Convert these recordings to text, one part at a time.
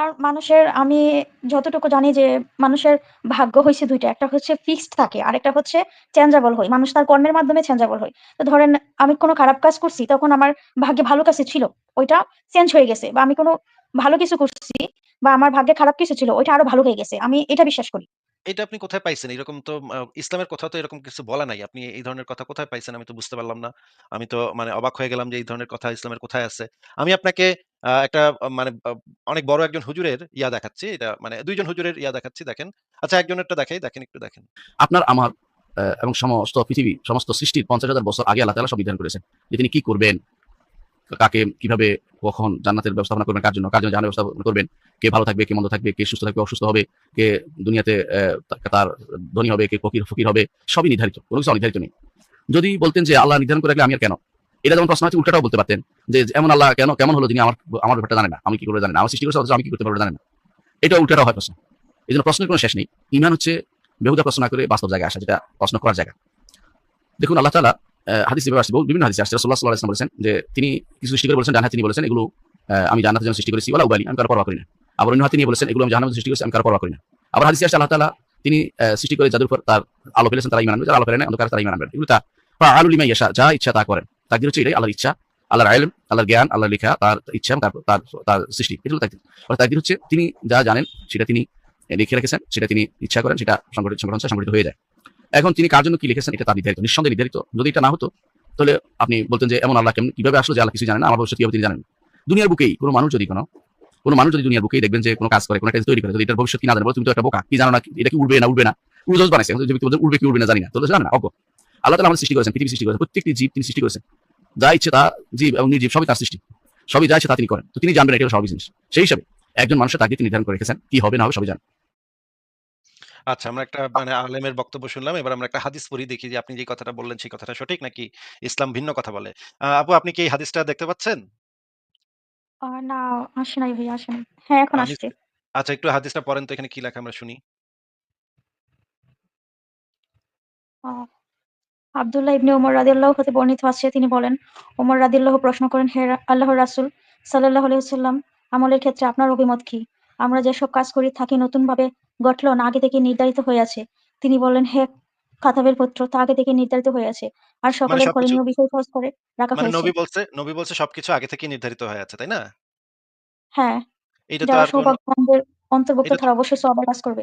কারণ মানুষের আমি যতটুকু জানি যে মানুষের ভাগ্য হয়েছে দুইটা একটা হচ্ছে ফিক্সড থাকে, আর একটা হচ্ছে চেঞ্জেবল হয়। মানুষ তার কর্মের মাধ্যমে চেঞ্জাবল হয়। তো ধরেন আমি কোনো খারাপ কাজ করছি, তখন আমার ভাগ্যে ভালো কাছে ছিল। ওইটা চেঞ্জ হয়ে গেছে বা আমি কোনো ভালো কিছু করছি বা আমার ভাগ্যে খারাপ কিছু ছিল, ওইটা আরও ভালো হয়ে গেছে। আমি এটা বিশ্বাস করি। এটা আপনি কোথায় পাইছেন? এরকম তো ইসলামের কোথাও তো এরকম কিছু বলা নাই। আপনি এই ধরনের কথা কোথায় পাইছেন? আমি তো বুঝতে পারলাম না। আমি তো মানে অবাক হয়ে গেলাম যে এই ধরনের কথা ইসলামের কোথায় আছে? আমি আপনাকে একটা মানে অনেক বড় একজন হুজুরের ইয়া দেখাচ্ছি। এটা মানে ২ জন হুজুরের ইয়া দেখাচ্ছি দেখেন। আচ্ছা একজনেরটা দেখাই, দেখেন একটু দেখেন। আপনার আমার এবং সমস্ত পৃথিবী, সমস্ত সৃষ্টির ৫০,০০০ বছর আগে আল্লাহ তাআলা সব করেছেন। যে তিনি কি করবেন, কাকে কীভাবে কখন জান্নাতের ব্যবস্থাপনা করবেন, কার জন্য, কার জন্য জাহান্নামের ব্যবস্থাপনা করবেন, কে ভালো থাকবে, কে মন্দ থাকবে, কে সুস্থ থাকবে, অসুস্থ হবে, কে দুনিয়াতে তার ধনী হবে, কে ফকির ফকির হবে, সবই নির্ধারিত। কোন কিছু অনির্ধারিত নেই। যদি বলতেন যে আল্লাহ নির্ধারণ করে রাখলে আমি আর কেন? এটা যেমন প্রশ্ন আছে উল্টাটাও বলতে পারতেন যে এমন আল্লাহ কেন কেমন হলো যিনি আমার আমার ব্যাপারটা জানেন না। আমি কি করে জানেন। আমার সৃষ্টি করেছে আমি কি করতে পারব জানেন না। এটা উল্টাটাও হয় প্রশ্ন। এই জন্য প্রশ্নের কোনো শেষ নেই। ইমান হচ্ছে বেহুদা প্রশ্ন করে বাস্তব জায়গায় আসা যেটা প্রশ্ন করার জায়গা। দেখুন আল্লাহ তালা হাদিসে এভাবে আসছে, বিভিন্ন হাদিসে আসছে। আলাইহি ওয়াসাল্লাম বলেছেন যে তিনি কিছু সৃষ্টি করে বলেছেন ডান তিনি বলেছেন এগুলো আমি জান্নাতের জন্য সৃষ্টি করেছি ওয়ালা উবালি আমি কারও পরোয়া করি না। আবার অন্য হাতে নিয়ে বলেছেন এগুলো আমি জাহান্নামের সৃষ্টি করেছি আমি কারও পরোয়া করি না। আবার হাদিসে আসছে আল্লাহ তাআলা তিনি সৃষ্টি করে যাদের উপর তার আলো ফেলেছেন তারা আনবে, যারা আলো ফেলে নাই অন্ধকারে তারা ঈমান আনবে। এগুলো তা ফাআলু লিমা ইয়াশা যা ইচ্ছা তা করেন। তাকদীর হচ্ছে এটাই আল্লাহর ইচ্ছা, আল্লাহর ইলম, আল্লাহর জ্ঞান, আল্লাহর লেখা, তার ইচ্ছা তার তার তার সৃষ্টি। এটা হলো তাকদীর। তাকদীর হচ্ছে তিনি যা জানেন সেটা তিনি লিখে রেখেছেন, সেটা তিনি ইচ্ছা করেন সেটা সংগঠিত সংগঠন সংগঠিত হয়ে যায়। এখন তিনি কার জন্য কি লিখেছেন এটা তার নির্ধারিত। নিঃসন্দেহে নির্ধারিত। যদি এটা না হতো তাহলে আপনি বলতেন যে এমন আল্লাহ কেমন কীভাবে আসলো যে আল্লাহ কিছু জানেন না, আমার ভবিষ্যৎ কীভাবে তিনি জানেন দুনিয়ার বুকেই কোনো মানুষ যদি কোন কোন মানুষ যদি দুনিয়ার বুকেই দেখবেন যে কোন কাজ করে, কোন একটা তৈরি করে, যদি এটার ভবিষ্যৎ কি না জানে, তুমি তো একটা বোকা। কি জানো না, এটা কি উড়বে না উড়বে না। উড়োজাহাজ বানাইছে। যে ব্যক্তি বলছে উড়বে কি উড়বে না জানি না। তো জানে না অজ্ঞ। আল্লাহ তাআলা আমাদের সৃষ্টি করেছেন, পৃথিবী সৃষ্টি করেছেন। প্রত্যেকটি জীব তিনি সৃষ্টি করেছেন। যা ইচ্ছে তা জীব এবং নির্জীব সবই তার সৃষ্টি। সবই যা ইচ্ছে তা তিনি করেন। তো তিনি জানবেন এটা স্বাভাবিক জিনিস। সেই হিসাবে একজন মানুষের তাকদীর তিনি নির্ধারণ করে রেখেছেন। কি হবে না হবে সবই জানেন। আচ্ছা আমরা একটা মানে আলেমের বক্তব্য শুনলাম। এবার আমরা একটা হাদিস পড়ি দেখি যে আপনি যে কথাটা বললেন সেই কথাটা সঠিক নাকি ইসলাম ভিন্ন কথা বলে। আপু আপনি কি এই হাদিসটা দেখতে পাচ্ছেন? আ না আসে নাই ভাইয়া আসে নাই। হ্যাঁ, এখন হাদিস আসছে। আচ্ছা একটু হাদিসটা পড়েন তো এখানে কি লেখা আমরা শুনি। আ আব্দুল্লাহ ইবনে উমর রাদিয়াল্লাহু হতে বর্ণিত আছে তিনি বলেন, ওমর রাদিয়াল্লাহু প্রশ্ন করেন, হে রা আল্লাহর রাসূল সাল্লাল্লাহু আলাইহি ওয়াসাল্লাম আমলের ক্ষেত্রে আপনার অভিমত কি? আমরা যেসব কাজ করি থাকি নতুনভাবে গঠলো না আগে থেকে নির্ধারিত হয়ে আছে। তিনি বললেন, হে খাতাবের পত্র তা আগে থেকে নির্ধারিত হয়ে আছে। আর মানে সকলের সবকিছু করণীয় বিষয় সহজ করে রাখা মানে হয়েছে। নবী বলছে নবী বলছে সবকিছু আগে থেকে নির্ধারিত হয়ে আছে, তাই না? হ্যাঁ, এটা তো যারা আর কোন সৌভাগ্যবানদের অন্তর্ভুক্ত এটা তো তারা অবশ্যই সওয়াবের কাজ করবে।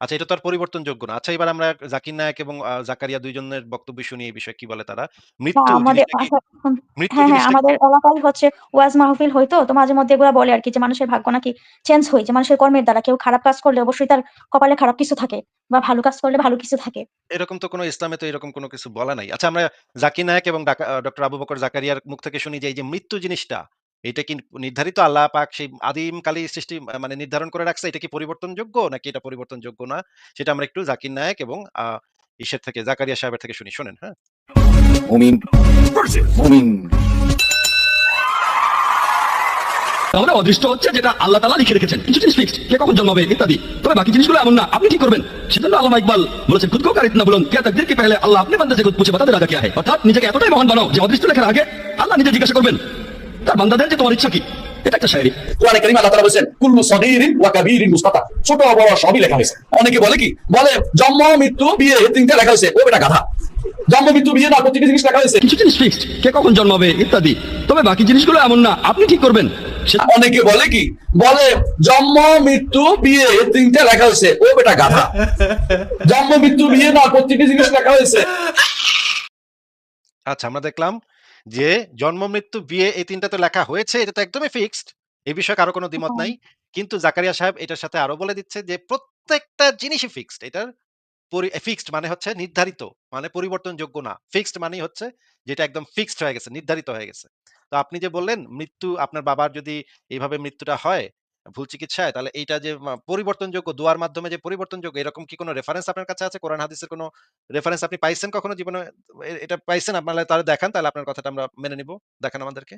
আচ্ছা এটা তো আর পরিবর্তনযোগ্য না। আচ্ছা এবার আমরা জাকির নায়েক এবং জাকারিয়া ২ জনের বক্তব্য শুনি এই বিষয়ে কি বলে তারা। মৃত্যু আমাদের জিনিসটা কি? আশা এখন মৃত্যু হ্যাঁ, হ্যাঁ, আমাদের এলাকায় হচ্ছে ওয়াজ মাহফিল হয় তো, মাঝে মধ্যে এগুলা বলে আরকি যে মানুষের ভাগ্য নাকি চেঞ্জ হয়। যে মানুষের কর্মের দ্বারা কেউ খারাপ কাজ করলে অবশ্যই তার কপালে খারাপ কিছু থাকে বা ভালো কাজ করলে ভালো কিছু থাকে। এরকম তো কোনো ইসলামে তো এরকম কোনো কিছু বলা নাই। আচ্ছা আমরা জাকির নায়ক এবং ডক্টর আবু বকর জাকারিয়ার মুখ থেকে শুনি যে এই যে মৃত্যু জিনিসটা, এটা কি নির্ধারিত? আল্লাহ পাক সেই আদিমকালী সৃষ্টি মানে নির্ধারণ করে রাখছে এটা কি পরিবর্তনযোগ্য নাকি এটা পরিবর্তনযোগ্য না? সেটা আমরা একটু জাকির নায়ক এবং ঈশ্বর থেকে জাকারিয়া সাহেবের থেকে শুনি শোনেন হ্যাঁ। অদৃষ্ট হচ্ছে যেটা আল্লাহ তালা লিখে রেখেছেন। কিছু জিনিস ফিক্সড কে কখন জন্মাবে ইত্যাদি। তবে বাকি জিনিসগুলো এমন না আপনি কি করবেন। সেজন্য আল্লাহ ইকবাল বলেছেন খুদকেও কারিত না বলুন? কে পেলে আল্লাহ আপনি বান্দা যে খুদ পুছে বাতাদের রাজা কে আহে? অর্থাৎ নিজেকে এতটাই মহান বানাও যে অদৃষ্ট লেখার আগে আল্লাহ নিজে জিজ্ঞাসা করবেন। তার বান্দাদের যে তোমার ইচ্ছা কি? এটা একটা শায়রি। কোরআনে কারীম আল্লাহ তাআলা বলেছেন কুল্লু সগীরিন ওয়া কাবীরিন মুস্তাতা ছোট বড় সবই লেখা হয়েছে। অনেকে বলে কি? বলে জন্ম মৃত্যু বিয়ে এই তিনটে লেখা হয়েছে। ও বেটা গাধা। জন্ম মৃত্যু বিয়ে না প্রতিটি জিনিস লেখা হয়েছে। কিছু জিনিস ফিক্সড কে কখন জন্মাবে ইত্যাদি। তবে বাকি জিনিসগুলো এমন না আপনি ঠিক করবেন। সে- অনেকে বলে কি? বলে জন্ম মৃত্যু বিয়ে এই তিনটে লেখা হয়েছে। ও বেটা গাধা। জন্ম মৃত্যু বিয়ে না প্রতিটি জিনিস লেখা হয়েছে। আচ্ছা আমরা দেখলাম যে জন্ম, মৃত্যু, বিয়ে এই তিনটা তো লেখা হয়েছে। এটা তো একদমই ফিক্সড। এই বিষয়ে কারও কোনো দ্বিমত হ্যাঁ। নাই। কিন্তু জাকারিয়া সাহেব এটার সাথে আরও বলে দিচ্ছে যে প্রত্যেকটা জিনিসই ফিক্সড। এটার ফিক্সড মানে হচ্ছে নির্ধারিত। মানে পরিবর্তনযোগ্য না। ফিক্সড মানেই হচ্ছে যেটা একদম ফিক্সড হয়ে গেছে, নির্ধারিত হয়ে গেছে। তো আপনি যে বললেন মৃত্যু আপনার বাবার যদি এইভাবে মৃত্যুটা হয় ভুল চিকিৎসায়, তাহলে এইটা যে পরিবর্তনযোগ্য, দোয়ার মাধ্যমে যে পরিবর্তনযোগ্য, এরকম কি কোনো রেফারেন্স আপনার কাছে আছে? কোরআন, হাদিসের কোনো রেফারেন্স আপনি পাইছেন কখনো জীবনে? এটা পাইছেন আপনারা তাহলে দেখান, তাহলে আপনার কথাটা আমরা মেনে নিব। দেখান আমাদেরকে।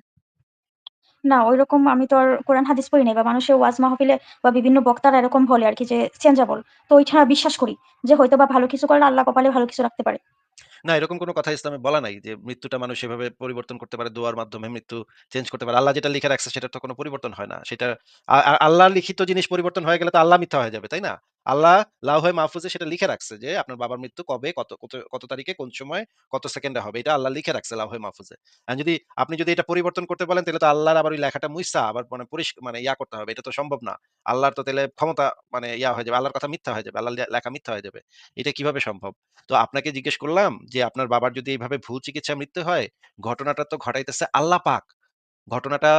না ঐরকম আমি তো আর কোরআন, হাদিস পড়ি নাই বা মানুষের ওয়াজ মাহফিলে বা বিভিন্ন বক্তারা এরকম বলে আর কি যে, চেঞ্জেবল। তো ওইটা বিশ্বাস করি যে হয়তো বা ভালো কিছু করলে আল্লাহ কপালে ভালো কিছু রাখতে পারে। না এরকম কোনো কথা ইসলামে বলা নাই যে মৃত্যুটা মানুষ এভাবে পরিবর্তন করতে পারে দোয়ার মাধ্যমে মৃত্যু চেঞ্জ করতে পারে। আল্লাহ যেটা লিখে রাখছে সেটা তো কোনো পরিবর্তন হয় না। সেটা আ আ আল্লাহর লিখিত জিনিস পরিবর্তন হয়ে গেলে তো আল্লাহ মিথ্যা হয়ে যাবে, তাই না? আল্লাহ লাওহে মাহফুজে সেটা লিখে রাখছে যে আপনার বাবার মৃত্যু কবে, কত কত তারিখে, কোন সময়, কত সেকেন্ডে হবে। এটা আল্লাহ লিখে রাখছে লাওহে মাহফুজে। আর যদি আপনি যদি এটা পরিবর্তন করতে বলেন তাহলে তো আল্লাহর আবার ওই লেখাটা মুইছা আবার মানে পরিস মানে ইয়া করতে হবে। এটা তো সম্ভব না। আল্লাহর তো তাইলে ক্ষমতা মানে ইয়া হয়ে যাবে। আল্লাহর কথা মিথ্যা হয়ে যাবে। আল্লাহর লে লেখা মিথ্যা হয়ে যাবে। এটা কীভাবে সম্ভব? তো আপনাকে জিজ্ঞেস করলাম যে আপনার বাবার যদি এইভাবে ভুল চিকিৎসা মৃত্যু হয়, ঘটনাটা তো ঘটাইতেছে আল্লাহ পাক। ঘটনাটা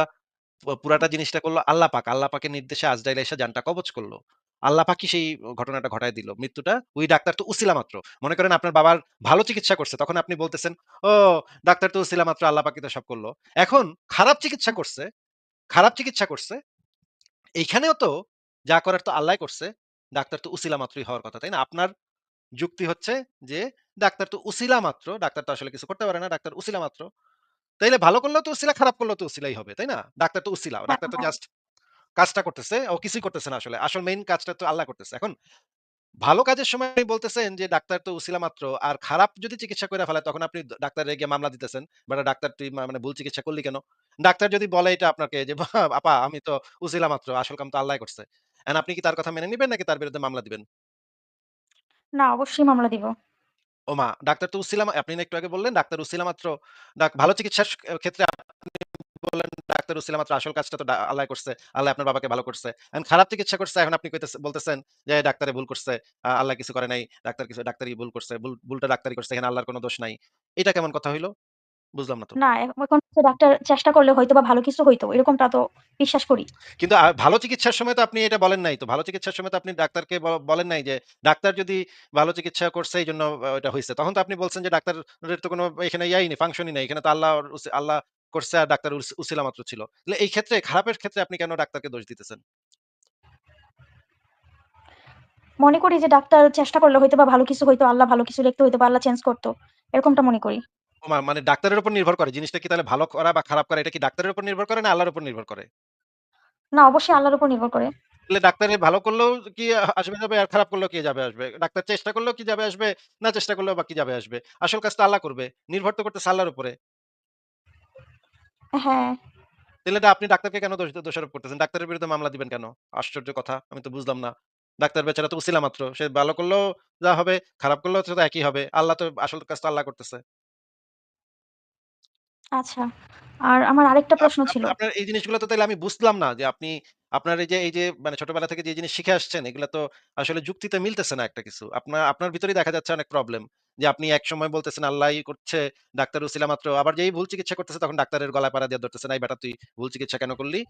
পুরাটা জিনিসটা করল আল্লাহ পাক। আল্লাহ পাকের নির্দেশে আজরাইল এসে জানটা কবজ করল। আল্লাহ পাকই সেই ঘটনাটা ঘটায় দিল। মৃত্যুটা ওই ডাক্তার তো উছিলা মাত্র। মনে করেন আপনার বাবার ভালো চিকিৎসা করছে। তখন আপনি বলতেছেন, "ও ডাক্তার তো উছিলা মাত্র আল্লাহ পাকই তো সব করল।" এখন খারাপ চিকিৎসা করছে, খারাপ চিকিৎসা করছে। এইখানেও তো যা করার তো আল্লাহই করছে। ডাক্তার তো উছিলা মাত্রই হওয়ার কথা, তাই না? আপনার যুক্তি হচ্ছে যে ডাক্তার তো উছিলা মাত্র। ডাক্তার তো আসলে কিছু করতে পারে না। ডাক্তার উসিলা মাত্র। তাইলে ভালো করলেও তো উছিলা, খারাপ করলেও তো উছিলাই হবে, তাই না? ডাক্তার তো। হ্যাঁ, ডাক্তার তো। জাস্ট কাজটা করতেছে। ও কিছুই করতেছে না আসলে। আসল মেইন কাজটা তো আল্লাহ করতেছে। এখন ভালো কাজের সময় আপনি বলতেছেন যে ডাক্তার তো উছিলা মাত্র। আর খারাপ যদি চিকিৎসা কইরা ফেলে তখন আপনি ড ডাক্তারে গিয়ে মামলা দিতেছেন। বেটা ডাক্তার তুই মানে ভুল চিকিৎসা করলি কেন? ডাক্তার যদি বলে এটা আপনাকে যে আপা আমি তো উছিলা মাত্র। আসল কাম তো আল্লাহই করছে।" এখন আপনি কি তার কথা মেনে নিবেন নাকি তার বিরুদ্ধে মামলা দিবেন? না, অবশ্যই মামলা দিব। ওমা! ডাক্তার তো উছিলা মা আপনি না একটু আগে বললেন ডাক্তার উছিলা মাত্র। ডাক ভালো চিকিৎসার ক্ষেত্রে আপনি বললেন ডাক্তার উছিলা মাত্র আসল কাজটা তো আল্লাহ করছে। আল্লাহ আপনার বাবাকে ভালো করছে। এখন খারাপ চিকিৎসা করছে এখন আপনি বলতেছেন যে ডাক্তারে ভুল করছে। আল্লাহ কিছু করে নাই। ডাক্তার কিছু ডাক্তারই ভুল করছে। ভুলটা ডাক্তারই করছে। এখানে আল্লাহর কোন দোষ নাই। এটা কেমন কথা হইল? বুঝলাম না তো। না, এখন ডাক্তার চেষ্টা করলে হয়তোবা ভালো কিছু হইতো। এরকমটা তো বিশ্বাস করি। কিন্তু ভালো চিকিৎসার সময় তো আপনি এটা বলেন নাই তো। ভালো চিকিৎসার সময় তো আপনি ডাক্তারকে বলেন নাই যে ডাক্তার যদি ভালো চিকিৎসা করছে এইজন্য আ এটা হইছে। তখন তো আপনি বলছেন যে ডাক্তারের তো কোন এখানে ইয়াই নেই, ফাংশনই নাই। এখানে তো আল্লাহর উছি আল্লাহ করছে আর ডাক্তার উস উছিলা মাত্র ছিল। তাহলে এই ক্ষেত্রে খারাপের ক্ষেত্রে আপনি কেন ডাক্তারকে দোষ দিতেছেন? মনে করি যে ডাক্তার চেষ্টা করলে হয়তোবা ভালো কিছু হইতো। আল্লাহ ভালো কিছু লিখতো হয়তোবা আল্লাহ চেঞ্জ করত। এরকমটা মনে করি। মানে ডাক্তারের উপর নির্ভর করে। জিনিসটা কি তাহলে ভালো করা বা খারাপ করা এটা কি ডাক্তারের উপর নির্ভর করে না আল্লাহর উপর নির্ভর করে? না, অবশ্যই আল্লাহর উপর নির্ভর করে। তাহলে ডাক্তারে ভালো করলেও কি আসবে যাবে আর খারাপ করলেও কি যাবে আসবে? ডাক্তার চেষ্টা করলেও কি যাবে আসবে, না চেষ্টা করলেও বা কি যাবে আসবে? আসল কাজটা আল্লাহ করবে। নির্ভর তো করতেছে আল্লাহর উপরে। হ্যাঁ। তাহলে এটা আপনি ডাক্তারকে কেন দোষ দোষারোপ করতেছেন? ডাক্তারের বিরুদ্ধে মামলা দিবেন কেন? আশ্চর্য কথা। আমি তো বুঝলাম না। ডাক্তার বেচারা তো উছিলা মাত্র। সে ভালো করলেও যা হবে, খারাপ করলেও তো একই হবে। আল্লাহ তো আসল কাজ তো আল্লাহ করতেছে। আচ্ছা। আর আমার আরেকটা আপ প্রশ্ন আপ ছিল। আপনার এই জিনিসগুলো তো তাইলে আমি বুঝলাম না যে আপনি আপনার এই যে এই যে মানে ছোটবেলা থেকে যে জিনিস শিখে আসছেন এগুলা তো আসলে যুক্তিতে মিলতেছে না একটা কিছু। আপনার আপনার ভিতরেই দেখা যাচ্ছে অনেক প্রবলেম। যে আপনি এক সময় বলতেছেন আল্লাহই করছে, ডাক্তার উসিলা মাত্র। আবার যেই ভুল চিকিৎসা করতেছে তখন ডাক্তারের গলায় পাড়া দিয়ে ধরতেছেন, "এই বেটা তুই ভুল চিকিৎসা কেন করলি?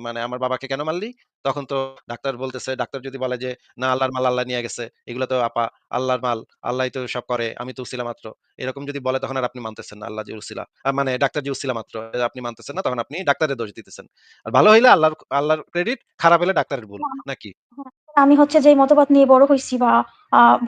মানে আমার বাবাকে কেন মারলি?" তখন তো ডাক্তার বলতেছে, ডাক্তার যদি বলে যে, "না আল্লাহর মাল আল্লাহ নিয়ে গেছে। এগুলো তো আপা আল্লাহর মাল। আল্লাহ তো সব করে। আমি তো উছিলা মাত্র।" এরকম যদি বলে তখন আর আপনি মানতেছেন না আল্লাহ যে উসিলা মানে ডাক্তার যে উছিলা মাত্র। আপনি মানতেছেন না। তখন আপনি ডাক্তারের দোষ দিতেছেন। আর ভালো হইলে আল্লাহর আল্লাহর ক্রেডিট, খারাপ হইলে ডাক্তারের ভুল। নাকি? আমি হচ্ছে যেই মতবাদ নিয়ে বড় হইছি বা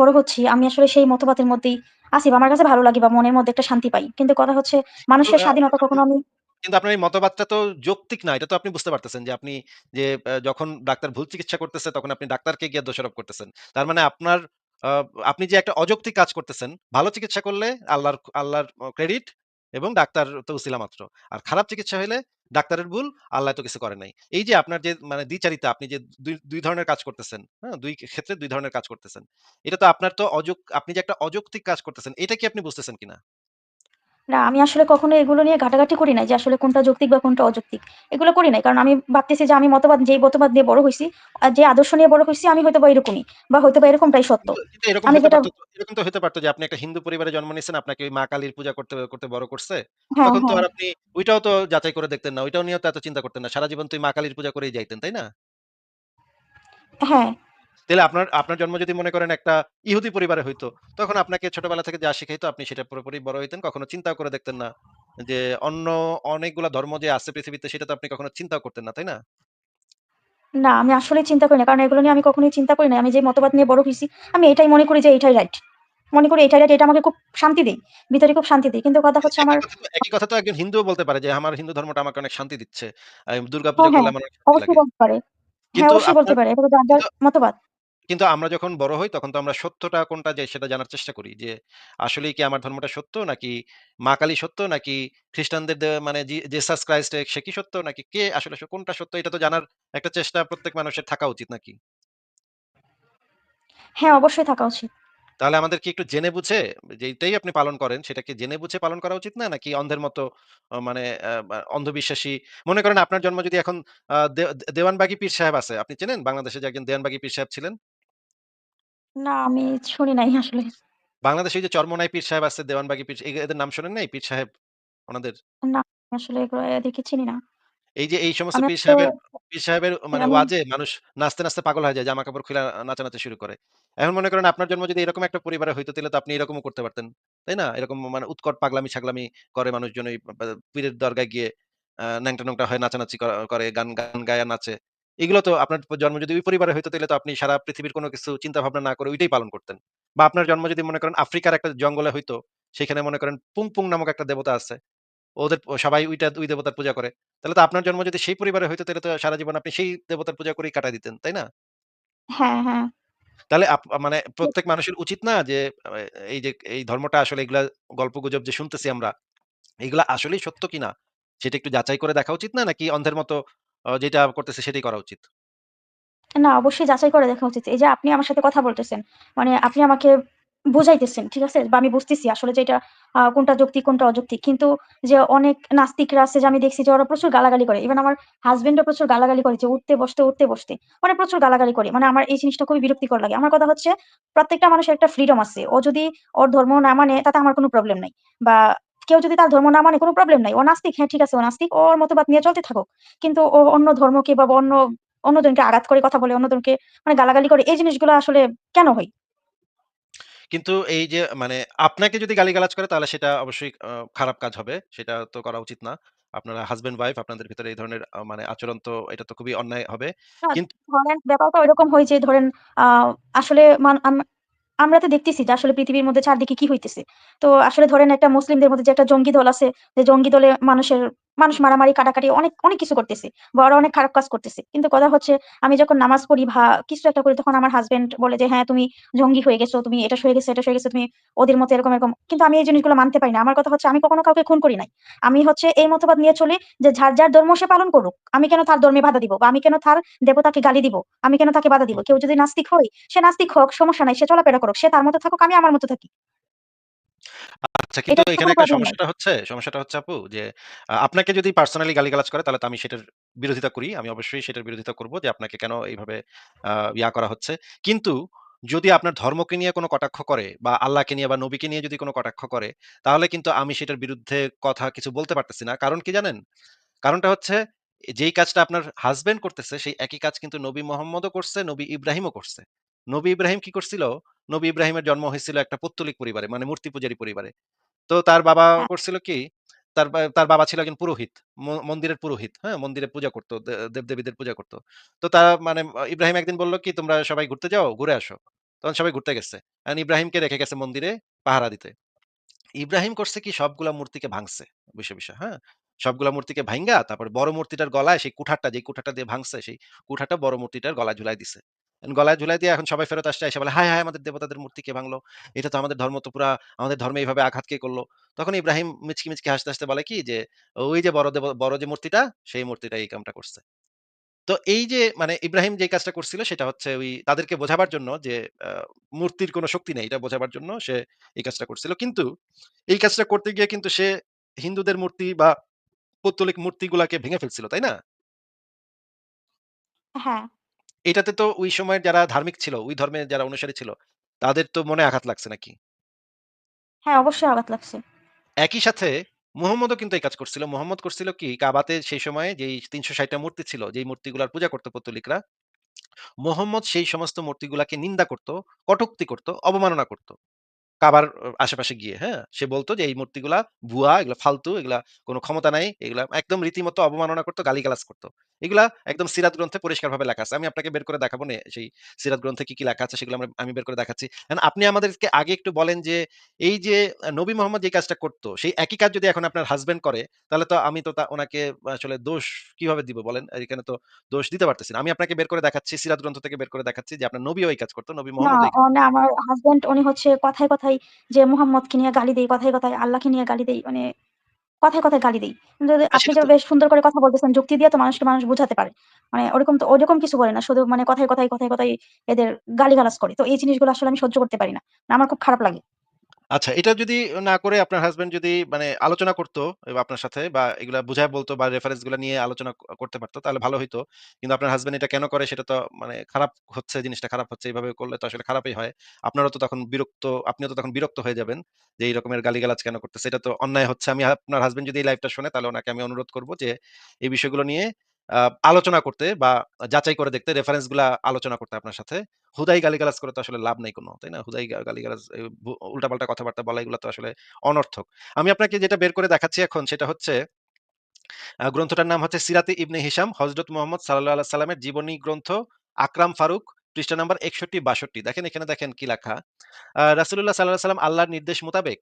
বড় হচ্ছি, আমি আসলে সেই মতবাদের মধ্যেই আছি বা আমার কাছে ভালো লাগে বা মনের মধ্যে একটা শান্তি পাই। কিন্তু কথা হচ্ছে মানুষের স্বাধীনতা কখনো আমি কিন্তু আপনার এই মতবাদটা তো যৌক্তিক না। এটা তো আপনি বুঝতে পারতেছেন যে আপনি যে যখন ডাক্তার ভুল চিকিৎসা করতেছে তখন আপনি ডাক্তারকে গিয়ে দোষারোপ করতেছেন। তার মানে আপনার আপনি যে একটা অযৌক্তিক কাজ করতেছেন, ভালো চিকিৎসা করলে আল্লাহর আল্লাহর ক্রেডিট এবং ডাক্তার তো উসিলা মাত্র। আর খারাপ চিকিৎসা হলে ডাক্তারের ভুল, আল্লাহ তো কিছু করে নাই। এই যে আপনার যে মানে দ্বিচারিতা, আপনি যে ২ ২ ধরনের কাজ করতেছেন, হ্যাঁ? দুই ক্ষেত্রে দুই ধরনের কাজ করতেছেন। এটা তো আপনার তো অযৌক আপনি যে একটা অযৌক্তিক কাজ করতেছেন, এটা কি আপনি বুঝতেছেন কিনা? না, আমি আসলে কখনো এগুলো নিয়ে ঘাটাঘাটি করি নাই যে আসলে কোনটা যৌক্তিক বা কোনটা অযৌক্তিক। এগুলো করি নাই। কারণ আমি ভাবতেছি যে আমি মতবাদ যেই মতবাদ নিয়ে বড় হয়েছি আর যে আদর্শ নিয়ে বড় হয়েছি আমি হয়তো বা এরকমই বা হয়তোবা এরকমটাই সত্য। আমি যেটা এরকম তো হইতে পারত যে আপনি একটা হিন্দু পরিবারে জন্ম নিয়েছেন, আপনাকে ওই মা কালীর পূজা করতে, করতে বড় করছে। হ্যাঁ, তখন তো হ্যাঁ, আর আপনি ওইটাও তো যাচাই করে দেখতেন না। ওইটাও নিয়েও তো এত চিন্তা করতেন না। সারা জীবন তো ওই মা কালীর পূজা করেই যাইতেন, তাই না? হ্যাঁ। তাইলে আপনার আপনার জন্ম যদি মনে করেন একটা ইহুদি পরিবারে হইতো, তখন আপনাকে ছোটবেলা থেকে যা শিখাইতো আপনি সেটা পুরোপুরি বড় হইতেন। কখনো চিন্তাও করে দেখতেন না। যে অন্য অনেকগুলা ধর্ম যে আছে পৃথিবীতে সেটা তো আপনি কখনো চিন্তাও করতেন না, তাই না? না, আমি আসলেই চিন্তা করি না। কারণ এগুলো নিয়ে আমি কখনোই চিন্তা করি নাই। আমি যে মতবাদ নিয়ে বড় হইছি, আমি এটাই মনে করি যে এটাই রাইট। মনে করি এটাই রাইট। এটা আমাকে খুব শান্তি দেয়। ভিতরে খুব শান্তি দেয়। কিন্তু কথা হচ্ছে আমার একই কথা তো একজন হিন্দুও বলতে পারে যে আমার হিন্দু ধর্মটা আমাকে অনেক শান্তি দিচ্ছে। আমি দুর্গা হ্যাঁ, পূজা হ্যাঁ, করলে আমার অবশ্যই বলতে পারে। হ্যাঁ, অবশ্যই বলতে পারে। এটা তো মতবাদ। কিন্তু আমরা যখন বড় হই তখন তো আমরা সত্যটা কোনটা যে সেটা জানার চেষ্টা করি যে আসলেই কি আমার ধর্মটা সত্য নাকি মা কালী সত্য নাকি খ্রিস্টানদের মানে জি- জেসাস ক্রাইস্ট সে কি সত্য নাকি কে আসলে স- কোনটা সত্য এটা তো জানার একটা চেষ্টা প্রত্যেক মানুষের থাকা উচিত নাকি? হ্যাঁ অবশ্যই থাকা উচিত। তাহলে আমাদের কি একটু জেনে বুঝে যেটাই আপনি পালন করেন সেটাকে জেনে বুঝে পালন করা উচিত না? নাকি অন্ধের মতো আহ, মানে আহ, বা অন্ধবিশ্বাসী? মনে করেন আপনার জন্ম যদি এখন আহ, দে- দেওয়ানবাগী পীর সাহেব আছে আপনি চেনেন? বাংলাদেশে যে একজন দেওয়ানবাগী পীর সাহেব ছিলেন? না আমি শুনি নাই আসলে। বাংলাদেশে এই যে চরমনাই পীর সাহেব আছে দেওয়ানবাগী পীর এ- এদের নাম শোনেন নাই? পীর সাহেব ওনাদের? না আসলে এগুলো এদেরকে চিনি না। এই যে এই সমস্ত আমি পীর আসলে সাহেবের পীর সাহেবের মানে আমি ওয়াজে মানুষ নাচতে নাচতে পাগল হয়ে যায় জামা কাপড় খুলে নাচানাচি শুরু করে। এখন মনে করেন আপনার জন্ম যদি এরকম একটা পরিবারে হইতো তাহলে তো আপনি এরকমও করতে পারতেন তাই না? এরকম মানে উৎকট পাগলামি ছাগলামি করে মানুষজন ওই বা- পীরের দরগায় গিয়ে আহ, ন্যাংটা ন্যাংটা হয়ে নাচানাচি করে গান গান গায়া নাচে। এগুলো তো আপনার জন্ম যদি ওই পরিবারে হইতো তাহলে তো আপনি সারা পৃথিবীর কোনো কিছু চিন্তা ভাবনা না করে ওইটাই পালন করতেন বা আপনার জন্ম যদি মনে করেন আফ্রিকার একটা জঙ্গলে হইতো সেখানে মনে করেন পুং পুং নামক একটা দেবতা আছে ওদের সবাই ওইটা ওই দেবতার পূজা করে। তাহলে তো আপনার জন্ম যদি সেই পরিবারে হইতো তাহলে তো সারা জীবন আপনি সেই দেবতার পূজা করেই কাটায় দিতেন, তাই না? হ্যাঁ হ্যাঁ তাহলে আপ মানে প্রত্যেক মানুষের উচিত না যে এই যে এই ধর্মটা আসলে এগুলা গল্প গুজব যে শুনতেছি আমরা, এগুলা আসলেই সত্য কিনা সেটা একটু যাচাই করে দেখা উচিত না? নাকি অন্ধের মতো যেটা করতেছে সেটাই করা উচিত? না অবশ্যই যাচাই করে দেখা উচিত। এই যে আপনি আমার সাথে কথা বলতেছেন, মানে আপনি আমাকে বুঝাইতেছেন, ঠিক আছে? বা আমি বুঝতেছি আসলে যে এটা কোনটা যৌক্তিক কোনটা অযৌক্তিক। কিন্তু যে অনেক নাস্তিকরা আছে যে আমি দেখছি যে ওরা প্রচুর গালাগালি করে। ইভেন আমার হাসব্যান্ডও প্রচুর গালাগালি করে যে উঠতে বসতে, উঠতে বসতে। মানে প্রচুর গালাগালি করে। মানে আমার এই জিনিসটা খুবই বিরক্তিকর লাগে। আমার কথা হচ্ছে প্রত্যেকটা মানুষের একটা ফ্রিডম আছে। ও যদি ওর ধর্ম না মানে তাতে আমার কোনো প্রবলেম নাই। বা কেউ যদি তার ধর্ম না মানে কোনো প্রবলেম নাই। ও নাস্তিক, হ্যাঁ ঠিক আছে ও নাস্তিক। ওর মতবাদ নিয়ে চলতে থাকুক। কিন্তু ও অন্য ধর্মকে বা অন্য অন্যজনকে আঘাত করে কথা বলে, অন্যজনকে মানে গালাগালি করে এই জিনিসগুলো আসলে কেন হয়? কিন্তু এই যে মানে আপনাকে যদি গালিগালাজ করে তাহলে সেটা অবশ্যই খারাপ কাজ হবে। সেটা তো করা উচিত না। আপনারা হাজবেন্ড ওয়াইফ আপনাদের ভিতরে এই ধরনের মানে আচরণ তো এটা তো খুবই অন্যায় হবে। কিন্তু ধরেন ব্যাপারটা ঐরকম হয় যে ধরেন আ আসলে মান আমরা তো দেখতেছি যে আসলে পৃথিবীর মধ্যে চারদিকে কি হইতেছে। তো আসলে ধরেন একটা মুসলিমদের মধ্যে যে একটা জঙ্গি দল আছে, যে জঙ্গি দলে মানুষের মানুষ মারামারি, কাটাকাটি অনেক, অনেক কিছু করতেছে। বা ওরা অনেক খারাপ কাজ করতেছে। কিন্তু কথা হচ্ছে আমি যখন নামাজ পড়ি বা কিছু একটা করি তখন আমার হাসব্যান্ড বলে যে, "হ্যাঁ, তুমি জঙ্গি হয়ে গেছো, তুমি এটা হয়ে গেছো, এটা হয়ে গেছো, তুমি ওদের মতো এরকম, এরকম।" কিন্তু আমি এই জিনিসগুলো মানতে পারি না। আমার কথা হচ্ছে আমি কখনো কাউকে খুন করি নাই। আমি হচ্ছে এই মতবাদ নিয়ে চলি যে যার, যার ধর্ম সে পালন করুক। আমি কেন তার ধর্মে বাধা দিব? বা আমি কেন তার দেবতাকে গালি দিব? আমি কেন তাকে বাধা দিব? কেউ যদি নাস্তিক হয়, সে নাস্তিক হোক, সমস্যা নাই। সে চলাফেরা করুক। সে তার মতো থাকুক, আমি আমার মতো থাকি। আচ্ছা কিন্তু এটাতে এখানে কোনো একটা প্রবলেম নাই। সমস্যাটা হচ্ছে সমস্যাটা হচ্ছে আপু যে আ আপনাকে যদি পার্সোনালি গালিগালাজ করে তাহলে তো আমি সেটার বিরোধিতা করি। আমি অবশ্যই সেটার বিরোধিতা করব যে আপনাকে কেন এইভাবে আ ইয়া করা হচ্ছে। কিন্তু যদি আপনার ধর্মকে নিয়ে কোনো কটাক্ষ করে বা আল্লাহকে নিয়ে বা নবীকে নিয়ে যদি কোনো কটাক্ষ করে, তাহলে কিন্তু আমি সেটার বিরুদ্ধে কথা কিছু বলতে পারতেছি না। কারণ কি জানেন? কারণটা হচ্ছে যেই কাজটা আপনার হাসব্যান্ড করতেছে সেই একই কাজ কিন্তু নবী মোহাম্মদও করছে, নবী ইব্রাহিমও করছে। নবী ইব্রাহিম কি করছিল? নবী ইব্রাহিমের জন্ম হয়েছিল একটা পৌত্তলিক পরিবারে মানে মূর্তি পূজারী পরিবারে। তো তার বাবা হ্যাঁ, করছিল কি? তার তার বাবা ছিল একজন পুরোহিত। মন্দিরের পুরোহিত, হ্যাঁ? মন্দিরে পূজা করত। দেব-দেবীদের পূজা করত। তো তা মানে ইব্রাহিম একদিন বলল কি, "তোমরা সবাই ঘুরতে যাও, ঘুরে আসো।" তখন সবাই ঘুরতে গেছে। এখন ইব্রাহিমকে রেখে গেছে মন্দিরে পাহারা দিতে। ইব্রাহিম করছে কি সবগুলা মূর্তিকে ভাঙছে বইসা, বইসা, হ্যাঁ? সবগুলা মূর্তিকে ভাঙ্গা তারপরে বড় মূর্তিটার গলায় সেই কুঠারটা যে কুঠারটা দিয়ে ভাঙছে সেই কুঠারটা বড় মূর্তিটার গলায় ঝুলাই দিছে। গলায় ঝুলায় দিয়ে এখন সবাই ফেরত আসছে এসে বলে, "হায়, হায়! আমাদের দেবতাদের মূর্তি কে ভাঙলো? এটা তো আমাদের ধর্ম তো পুরা আমাদের ধর্মে এইভাবে আঘাত কে করল?" তখন ইব্রাহিম মিচকি, মিচকি হাসতে, হাসতে বলে কি যে, "ওই যে বড় দেব বড় যে মূর্তিটা সেই মূর্তিটা এই কামটা করছে।" তো এই যে মানে ইব্রাহিম যে কাজটা করছিল সেটা হচ্ছে ওই তাদেরকে বোঝাবার জন্য যে মূর্তির কোনো শক্তি নেই এটা বোঝাবার জন্য সে এই কাজটা করছিল। কিন্তু এই কাজটা করতে গিয়ে কিন্তু সে হিন্দুদের মূর্তি বা পৌত্তলিক মূর্তিগুলাকে ভেঙে ফেলছিল, তাই না? হ্যাঁ, এটাতে তো ওই সময়ের যারা ধার্মিক ছিল, ওই ধর্মের যারা অনুসারী ছিল, তাদের তো মনে আঘাত লাগছে নাকি? হ্যাঁ অবশ্যই আঘাত লাগছে। একই সাথে মুহাম্মদও কিন্তু এই কাজ করছিল। মোহাম্মদ করছিল কি কাবাতে সেই সময়ে যেই তিনশো ষাটটা মূর্তি ছিল, যেই মূর্তিগুলার পূজা করতো পত্তলিকরা মুহাম্মদ সেই সমস্ত মূর্তিগুলাকে নিন্দা করত, কটূক্তি করত, অবমাননা করত। কাবার আশেপাশে গিয়ে, হ্যাঁ? সে বলতো যে এই মূর্তিগুলা ভুয়া, এগুলা ফালতু, এগুলা কোনো ক্ষমতা নাই, এগুলা একদম রীতিমতো অবমাননা করত, গালিগালাজ করত। এগুলা একদম সিরাত গ্রন্থে পরিষ্কারভাবে লেখা আছে। আমি আপনাকে বের করে দেখাবো নে সেই সিরাত গ্রন্থে কি, কি লেখা আছে সেগুলো আমরা আমি বের করে দেখাচ্ছি। আপনি আমাদেরকে আগে একটু বলেন যে এই যে নবী মোহাম্মদ যে কাজটা করতো সেই একই কাজ যদি এখন আপনার হাসব্যান্ড করে, তাহলে তো আমি তো তা উনাকে আসলে দোষ কীভাবে দিব বলেন? এখানে তো দোষ দিতে পারতেছি না। আমি আপনাকে বের করে দেখাচ্ছি, সিরাত গ্রন্থ থেকে বের করে দেখাচ্ছি যে আপনার নবীও ওই কাজ করতো নবী না, মোহাম্মদও না আমার হাসব্যান্ড উনি হচ্ছে কথায়, কথায় যে মুহাম্মদকে নিয়ে গালি দেই, কথায়, কথায় আল্লাহকে নিয়ে গালি দেই। মানে কথায়, কথায় গালি দেই। কিন্তু না আপনি যে বেশ সুন্দর করে কথা বলতেছেন, যুক্তি দিয়ে তো মানুষকে মানুষ বুঝাতে পারে। মানে ওরকম তো ওরকম কিছু করে না। শুধু মানে কথায়, কথায়, কথায়, কথায় এদের গালিগালাজ করে। তো এই জিনিসগুলো আসলে আমি সহ্য করতে পারি না। আমার খুব খারাপ লাগে। আচ্ছা, এটা যদি না করে আপনার হাসব্যান্ড যদি মানে আলোচনা করতো আপনার সাথে বা এগুলা বুঝায় বলতো বা রেফারেন্সগুলা নিয়ে আলোচনা করতে পারত তাহলে ভালো হইতো। কিন্তু আপনার হাসব্যান্ড এটা কেন করে সেটা তো মানে খারাপ হচ্ছে, জিনিসটা খারাপ হচ্ছে। এভাবে করলে তো আসলে খারাপই হয়। আপনারও তো তখন বিরক্ত আপনিও তো তখন বিরক্ত হয়ে যাবেন যে এই রকমের গালিগালাজ কেন করতেছে? এটা তো অন্যায় হচ্ছে। আমি আপনার হাসব্যান্ড যদি এই লাইভটা শোনে তাহলে উনাকে আমি অনুরোধ করব যে এই বিষয়গুলো নিয়ে আলোচনা করতে বা যাচাই করে দেখতে রেফারেন্সগুলা আলোচনা করতে আপনার সাথে। হুদাই গালিগালাজ করে তো আসলে লাভ নাই কোন। তাই না? হুদাই গালিগালাজ উল্টাপাল্টা কথাবার্তা বলা এগুলা তো আসলে অনর্থক। আমি আপনাকে যেটা বের করে দেখাচ্ছি এখন সেটা হচ্ছে গ্রন্থটার নাম হচ্ছে সিরাতে ইবনে হিসাম হজরত মোহাম্মদ আলাইহি সাল্লামের জীবনী গ্রন্থ আকরাম ফারুক, পৃষ্ঠা নাম্বার 61-62 দেখেন এখানে দেখেন কি লেখা। আ রাসূলুল্লাহ সাল্লাল্লাহু সাল্লাম আল্লাহর নির্দেশ মোতাবেক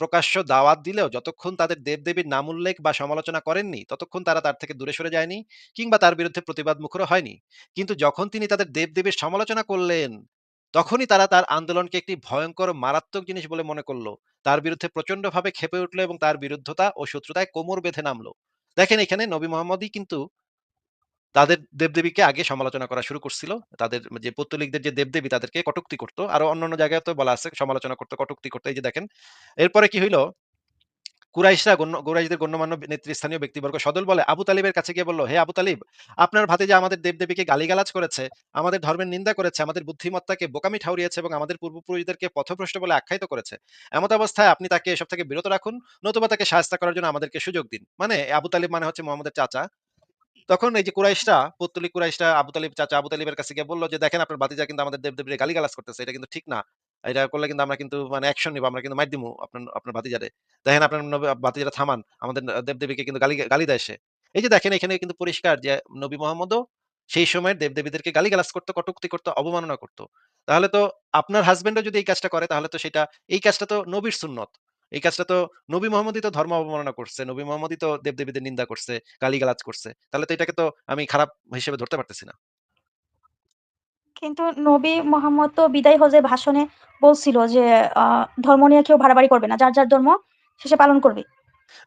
প্রকাশ্য দাওয়াত দিলেও যতক্ষণ তাদের দেব-দেবীর নাম উল্লেখ বা সমালোচনা করেননি, ততক্ষণ তারা তার থেকে দূরে সরে যায়নি কিংবা তার বিরুদ্ধে প্রতিবাদ মুখরও হয়নি। কিন্তু যখন তিনি তাদের দেব-দেবীর সমালোচনা করলেন, তখনই তারা তার আন্দোলনকে একটি ভয়ঙ্কর মারাত্মক জিনিস বলে মনে করল তার বিরুদ্ধে প্রচন্ডভাবে ক্ষেপে উঠল এবং তার বিরুদ্ধতা ও শত্রুতায় কোমর বেঁধে নামলো দেখেন এখানে নবী মোহাম্মদই কিন্তু তাদের দেব-দেবীকে আগে সমালোচনা করা শুরু করছিল। তাদের যে পৌত্তলিকদের যে দেব-দেবী তাদেরকে কটূক্তি করত। আরও অন্যান্য জায়গাতেও বলা আছে সমালোচনা করত, কটূক্তি করত। এই যে দেখেন। এরপরে কি হইল? কুরাইশরা গণ্য কুরাইশদের গণ্যমান্য নেতৃস্থানীয় ব্যক্তিবর্গ সদল বলে আবু তালিবের কাছে গিয়ে বলল, "হে আবু তালিব, আপনার ভাতিজা আমাদের দেব-দেবীকে গালিগালাজ করেছে, আমাদের ধর্মের নিন্দা করেছে, আমাদের বুদ্ধিমত্তাকে বোকামি ঠাউরিয়েছে এবং আমাদের পূর্বপুরুষদেরকে পথভ্রষ্ট বলে আখ্যায়িত করেছে। এমত অবস্থায় আপনি তাকে এসব থেকে বিরত রাখুন, নতুবা তাকে শায়েস্তা করার জন্য আমাদেরকে সুযোগ দিন।" মানে আবু তালিব মানে হচ্ছে মোহাম্মদের চাচা। তখন এই যে কুরাইশরা, পৌত্তলিক কুরাইশরা আবু তালিব চাচা আবু তালিবের কাছে গিয়ে বলল যে, "দেখেন আপনার ভাতিজা কিন্তু আমাদের দেব-দেবীরে গালিগালাজ করতেছে। এটা কিন্তু ঠিক না। এটা করলে কিন্তু আমরা কিন্তু মানে অ্যাকশন নিবো। আমরা কিন্তু মাইর দিমু আপনার আপনার ভাতিজারে। দেখেন আপনার নব ভাতিজারে থামান। আমাদের দেব-দেবীকে কিন্তু গালি গালি দেয় সে।" এই যে দেখেন এখানে কিন্তু পরিষ্কার যে নবী মুহাম্মদও সেই সময়ের দেব-দেবীদেরকে গালিগালাজ করতো কটূক্তি করত, অবমাননা করতো তাহলে তো আপনার হাসব্যান্ডও যদি এই কাজটা করে তাহলে তো সেটা এই কাজটা তো নবীর সুন্নত। এই কাজটা তো নবী মোহাম্মদই তো ধর্ম অবমাননা করছে। নবী মোহাম্মদই তো দেব-দেবীদের নিন্দা করছে, গালিগালাজ করছে। তাহলে তো এটাকে তো আমি খারাপ হিসেবে ধরতে পারতেছি না। কিন্তু নবী মোহাম্মদ তো বিদায় হজে ভাষণে বলছিল যে ধর্ম নিয়ে কেউ বাড়াবাড়ি করবে না। যার, যার ধর্ম সে পালন করবে।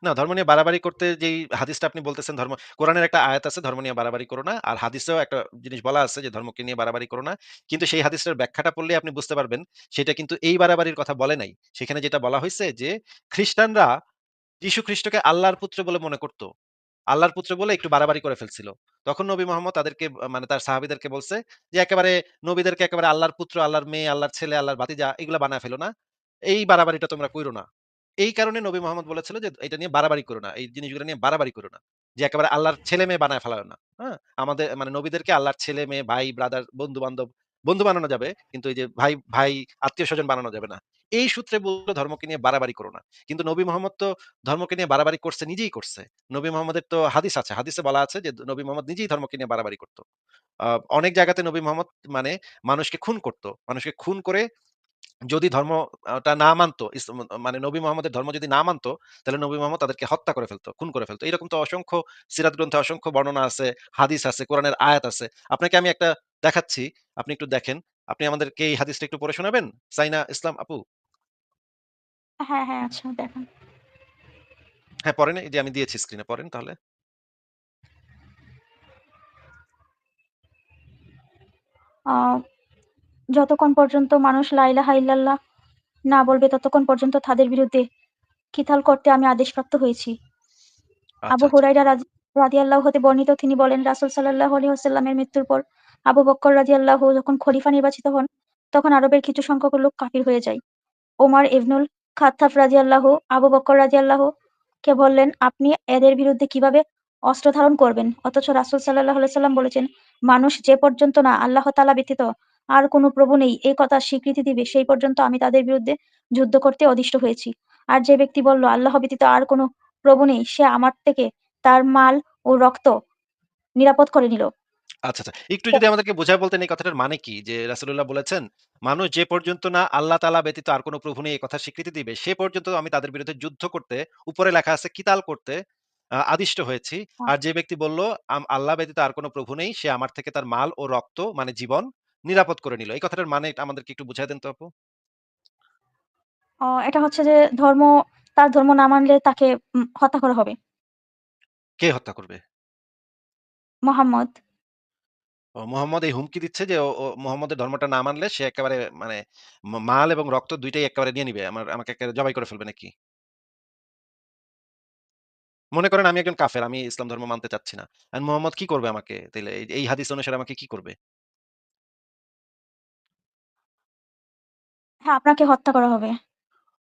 না, ধর্ম নিয়ে বাড়াবাড়ি করতে যেই হাদিসটা আপনি বলতেছেন ধর্ম কোরআনের একটা আয়াত আছে ধর্ম নিয়ে বাড়াবাড়ি করো না। আর হাদিসেও একটা জিনিস বলা আছে যে ধর্মকে নিয়ে বাড়াবাড়ি করো না। কিন্তু সেই হাদিসটার ব্যাখ্যাটা পড়লেই আপনি বুঝতে পারবেন সেটা কিন্তু এই বাড়াবাড়ির কথা বলে নাই। সেখানে যেটা বলা হইছে যে খ্রিস্টানরা যীশু খ্রিস্টকে আল্লাহর পুত্র বলে মনে করত। আল্লাহর পুত্র বলে একটু বাড়াবাড়ি করে ফেলছিল। তখন নবী মোহাম্মদ তাদেরকে মানে তার সাহাবীদেরকে বলছে যে, "একেবারে নবীদেরকে একেবারে আল্লাহর পুত্র, আল্লাহর মেয়ে, আল্লাহর ছেলে, আল্লাহর ভাতিজা এগুলা বানায় ফেলো না। এই বাড়াবাড়িটা তোমরা কইরো না।" এই কারণে নবী মোহাম্মদ বলেছিল যে, "এটা নিয়ে বাড়াবাড়ি করো না। এই জিনিসগুলো নিয়ে বাড়াবাড়ি করো না। যে একেবারে আল্লাহর ছেলে-মেয়ে বানায় ফেলাও না।" হ্যাঁ? আমাদের মানে নবীদেরকে আল্লাহর ছেলে-মেয়ে, ভাই, ব্রাদার, বন্ধু-বান্ধব, বন্ধু বানানো যাবে। কিন্তু এই যে ভাই, ভাই, আত্মীয়স্বজন বানানো যাবে না। এই সূত্রে বলল ধর্মকে নিয়ে বাড়াবাড়ি করো না। কিন্তু নবী মোহাম্মদ তো ধর্মকে নিয়ে বাড়াবাড়ি করছে, নিজেই করছে। নবী মোহাম্মদের তো হাদিস আছে। হাদিসে বলা আছে যে নবী মোহাম্মদ নিজেই ধর্মকে নিয়ে বাড়াবাড়ি করতো অনেক জায়গাতে নবী মোহাম্মদ মানে মানুষকে খুন করতো মানুষকে খুন করে যদি ধর্মটা না মানত মানে নবী মোহাম্মদের ধর্ম যদি না মানত, তাহলে নবী মোহাম্মদ তাদেরকে হত্যা করে ফেলতো খুন করে ফেলতো এরকম তো অসংখ্য সিরাত গ্রন্থে অসংখ্য বর্ণনা আছে, হাদিস আছে, কোরআনের আয়াত আছে। আপনাকে আমি একটা দেখাচ্ছি। আপনি একটু দেখেন। আপনি আমাদেরকে এই হাদিসটা একটু পড়ে শোনাবেন? সাইনা ইসলাম আপু? হ্যাঁ, হ্যাঁ, আচ্ছা দেখান। হ্যাঁ, পড়েন। এই যে আমি দিয়েছি স্ক্রিনে পড়েন তাহলে। আ যতক্ষণ পর্যন্ত মানুষ লাইলা ইলাহা ইল্লাল্লাহ না বলবে ততক্ষণ পর্যন্ত তাদের বিরুদ্ধে কিতাল করতে আমি আদেশপ্রাপ্ত হয়েছি। আচ্ছা, আবু আচ্ছা। হুরায়রা রাজি রাদিয়াল্লাহু হতে বর্ণিত তিনি বলেন রাসূল সাল্লাল্লাহু আলাইহি ওয়াসাল্লামের মৃত্যুর পর আবু বকর আল্লাহ যখন খলিফা নির্বাচিত হন, তখন আরবের কিছু সংখ্যক লোক কাফির হয়ে যায়। ওমর ইবনুল খাত্তাব আল্লাহ আবু বকর আল্লাহ কে বললেন, "আপনি এদের বিরুদ্ধে কীভাবে অস্ত্র ধারণ করবেন?" অথচ রাসূল সাল্লাল্লাহু আলাইহি ওয়াসাল্লাম বলেছেন, "মানুষ যে পর্যন্ত না আল্লাহ তাআলা ব্যতীত আর কোনো প্রভু নেই এই কথার স্বীকৃতি দিবে সেই পর্যন্ত আমি তাদের বিরুদ্ধে যুদ্ধ করতে অদিষ্ট হয়েছি আর যে ব্যক্তি বলল আল্লাহ ব্যতীত আর কোনো প্রভু নেই সে আমার থেকে তার মাল ও রক্ত নিরাপদ করে নিল আচ্ছা, আচ্ছা। একটু যদি আমাদেরকে বুঝায় বলতেন এই কথাটার মানে কি? যে রাসূলুল্লাহ বলেছেন, মানুষ যে পর্যন্ত না আল্লাহ তাআলা ব্যতীত আর কোন প্রভু নেই এই কথার স্বীকৃতি দিবে, সে পর্যন্ত আমি তাদের বিরুদ্ধে যুদ্ধ করতে, উপরে লেখা আছে কিতাল করতে আদিষ্ট হয়েছি। হ্যাঁ। আর যে ব্যক্তি বলল, আল্লাহ ব্যতীত আর কোনো প্রভু নেই, সে আমার থেকে তার মাল ও রক্ত মানে জীবন নিরাপদ করে নিল। এই কথাটার মানে আমাদেরকে একটু বুঝায় দেন তো আপু? এটা হচ্ছে যে ধর্ম তার ধর্ম না মানলে তাকে হত্যা করা হবে। কে হত্যা করবে? মোহাম্মদ। ও মুহাম্মদ এই হুমকি দিচ্ছে যে ও ও ধর্মটা না মানলে সে একেবারে মানে মাল এবং রক্ত দুইটাই একেবারে নিয়ে নিবে। আমার আমাকে একেবারে জবাই করে ফেলবে নাকি? মনে করেন আমি একজন কাফের। আমি ইসলাম ধর্ম মানতে চাচ্ছি না। মুহাম্মদ কি করবে আমাকে? তাইলে এই এই হাদিস অনুসারে আমাকে কি করবে? হ্যাঁ, আপনাকে হত্যা করা হবে।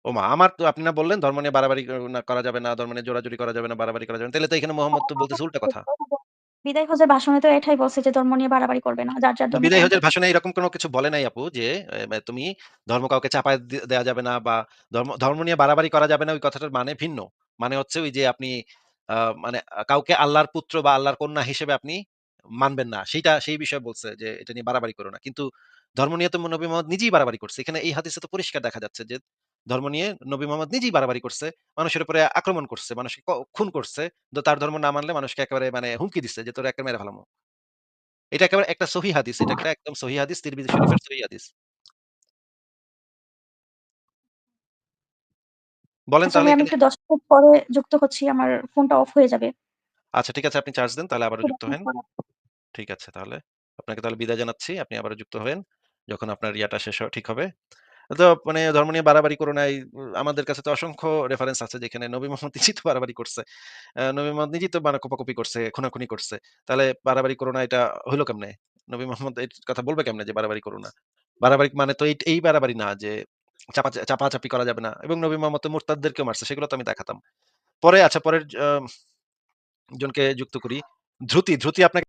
ওমা! আমার তো আপনি না বললেন ধর্ম নিয়ে বাড়াবাড়ি না করা যাবে না, ধর্ম নিয়ে জোরাজুরি করা যাবে না, বাড়াবাড়ি করা যাবে না। তাইলে তো এখানে মুহাম্মদ তো বলতেছে উল্টা কথা। বিদায় হজের ভাষণে তো এটাই বলছে যে ধর্ম নিয়ে বাড়াবাড়ি করবে না। যার, যার ধর্ম বিদায় হজের ভাষণে এরকম কোনো কিছু বলে নাই আপু যে তুমি ধর্ম কাউকে চাপায় দে দেয়া যাবে না বা ধর্ম ধর্ম নিয়ে বাড়াবাড়ি করা যাবে না ওই কথাটার মানে ভিন্ন। মানে হচ্ছে ওই যে আপনি মানে কাউকে আল্লাহর পুত্র বা আল্লাহর কন্যা হিসেবে আপনি মানবেন না। সেইটা সেই বিষয়ে বলছে যে এটা নিয়ে বাড়াবাড়ি করো না। কিন্তু ধর্ম নিয়ে তো নবী মোহাম্মদ নিজেই বাড়াবাড়ি করছে। এখানে এই হাদিসে তো পরিষ্কার দেখা যাচ্ছে যে ধর্ম নিয়ে নবী মোহাম্মদ নিজেই বাড়াবাড়ি করছে। মানুষের উপরে আক্রমণ করছে, মানুষকে খুন করছে। তো তার ধর্ম না মানলে মানুষকে একেবারে মানে হুমকি দিচ্ছে যে তোরে একেবারে মেরে ফেলামু। এটা একেবারে একটা সহিহ হাদিস। এটা একটা একদম সহিহ হাদিস, তিরমিজি শরীফের সহিহ হাদিস। বলেন আচ্ছা তাহলে আমি একটু ১০ মিনিট পরে যুক্ত হচ্ছি। আমার ফোনটা অফ হয়ে যাবে। আচ্ছা ঠিক আছে আপনি চার্জ দেন তাহলে আবারও যুক্ত হেন। ঠিক আছে তাহলে। আপনাকে তাহলে বিদায় জানাচ্ছি। আপনি আবারও যুক্ত হয়েন। যখন আপনার ইয়াটা শেষ হ ঠিক হবে। তো মানে ধর্ম নিয়ে বাড়াবাড়ি করো না এই আমাদের কাছে তো অসংখ্য রেফারেন্স আছে যেখানে নবী মোহাম্মদ নিজেই তো বাড়াবাড়ি করছে। নবী মোহাম্মদ নিজেই তো মানে কোপাকুপি করছে, খুনাখুনি করছে। তাহলে বাড়াবাড়ি করো না এটা হইল কেমনে? নবী মোহাম্মদ এই কথা বলবে কেমনে যে বাড়াবাড়ি করো না? বাড়াবাড়ি মানে তো এই বাড়াবাড়ি না যে চাপা চাপাচাপি করা যাবে না। এবং নবী মোহাম্মদ তো মুরতাদদেরকেও মারছে সেগুলো তো আমি দেখাতাম। পরে আচ্ছা পরের জনকে যুক্ত করি। ধ্রুতি, ধ্রুতি আপনাকে